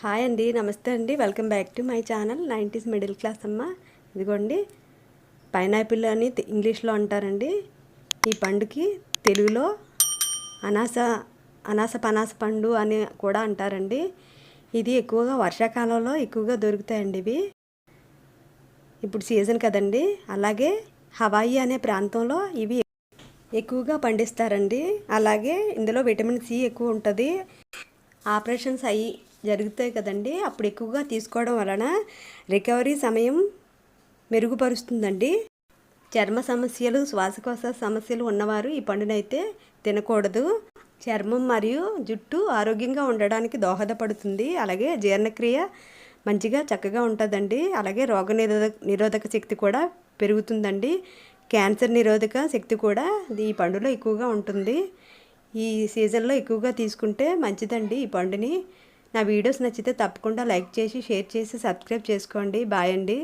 Hi అండి నమస్తే అండి. Welcome back to my channel nineties middle class Amma. ఇదిగోండి పైనాపిల్ అని ఇంగ్లీష్లో అంటారండి. ఈ పండుకి తెలుగులో అనాస అనాస పనాస పండు అని కూడా అంటారండి. ఇది ఎక్కువగా వర్షాకాలంలో ఎక్కువగా దొరుకుతాయండి ఇవి. ఇప్పుడు సీజన్ కదండి. అలాగే హవాయి అనే ప్రాంతంలో ఇవి ఎక్కువగా పండిస్తారండి. అలాగే ఇందులో విటమిన్ సి ఎక్కువ ఉంటుంది. ఆపరేషన్స్ అయ్యి జరుగుతాయి కదండి. అప్పుడు ఎక్కువగా తీసుకోవడం వలన రికవరీ సమయం మెరుగుపరుస్తుందండి. చర్మ సమస్యలు శ్వాసకోశ సమస్యలు ఉన్నవారు ఈ పండునైతే తినకూడదు. చర్మం మరియు జుట్టు ఆరోగ్యంగా ఉండడానికి దోహదపడుతుంది. అలాగే జీర్ణక్రియ మంచిగా చక్కగా ఉంటుందండి. అలాగే రోగ నిరోధక నిరోధక శక్తి కూడా పెరుగుతుందండి. క్యాన్సర్ నిరోధక శక్తి కూడా ఈ పండులో ఎక్కువగా ఉంటుంది. ఈ సీజన్లో ఎక్కువగా తీసుకుంటే మంచిదండి ఈ పండుని. నా వీడియోస్ నచ్చితే తప్పకుండా లైక్ చేసి షేర్ చేసి సబ్స్క్రైబ్ చేసుకోండి. బాయ్ అండి.